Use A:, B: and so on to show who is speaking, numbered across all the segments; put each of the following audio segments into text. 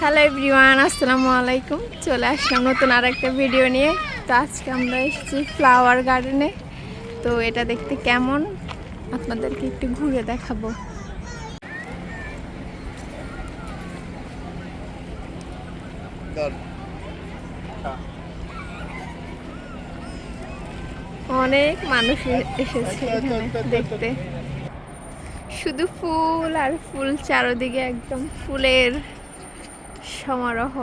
A: Hello everyone আসসালামু আলাইকুম। চলে আসলাম নতুন আর একটা ভিডিও নিয়ে। তো আজকে আমরা এসেছি ফ্লাওয়ার গার্ডেনে তো এটা দেখতে কেমন? আপনাদেরকে একটু ঘুরে দেখাবো। অনেক মানুষ এসেছে দেখতে। শুধু ফুল আর ফুল, চারোদিকে একদম ফুলের সমারোহ।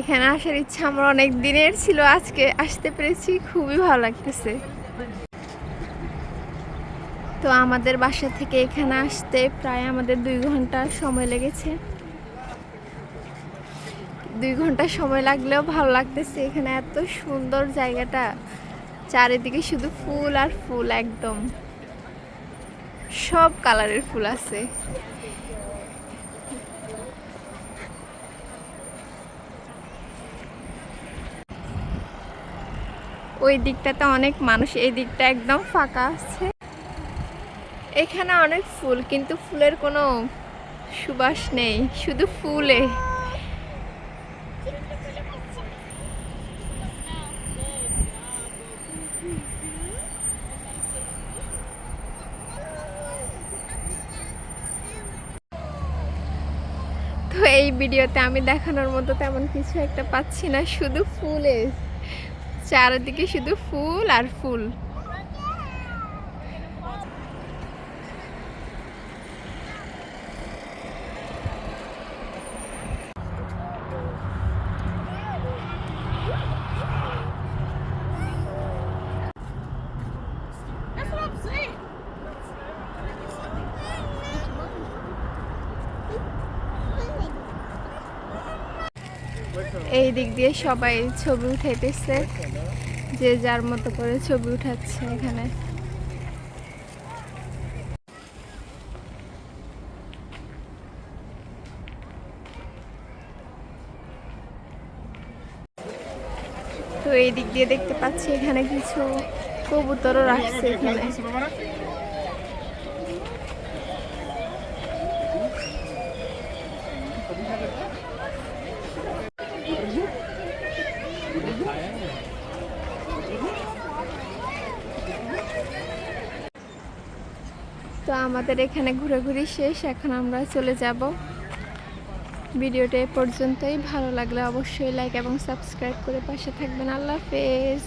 A: এখানে আসার ইচ্ছা আমার অনেক দিনের ছিল, আজকে আসতে পেরেছি, খুবই ভালো লাগতেছে। তো আমাদের বাসা থেকে এখানে আসতে প্রায় আমাদের দুই ঘণ্টা সময় লেগেছে। দুই ঘণ্টা সময় লাগলেও ভালো লাগতেছে, এখানে এত সুন্দর জায়গাটা, চারিদিকে শুধু ফুল আর ফুল একদম। সব কালারের ফুল আছে। ওই দিকটাতে অনেক মানুষ, এই দিকটা একদম ফাঁকা আছে। এখানে অনেক ফুল, কিন্তু ফুলের কোনো সুবাস নেই, শুধু ফুলে। তো এই ভিডিওতে আমি দেখানোর মতো তেমন কিছু একটা পাচ্ছি না, শুধু ফুলে। চারিদিকে শুধু ফুল আর ফুল। এই দিক দিয়ে সবাই ছবি উঠাইতেছে, যে যার মতো করে ছবি উঠাচ্ছে এখানে। তো এই দিক দিয়ে দেখতে পাচ্ছি এখানে কিছু কবুতরও রাখছে এখানে। তো আমাদের এখানে ঘোরাঘুরি শেষ, এখন আমরা চলে যাব। ভিডিওটা এ পর্যন্তই। ভালো লাগলে অবশ্যই লাইক এবং সাবস্ক্রাইব করে পাশে থাকবেন। আল্লাহ হাফেজ।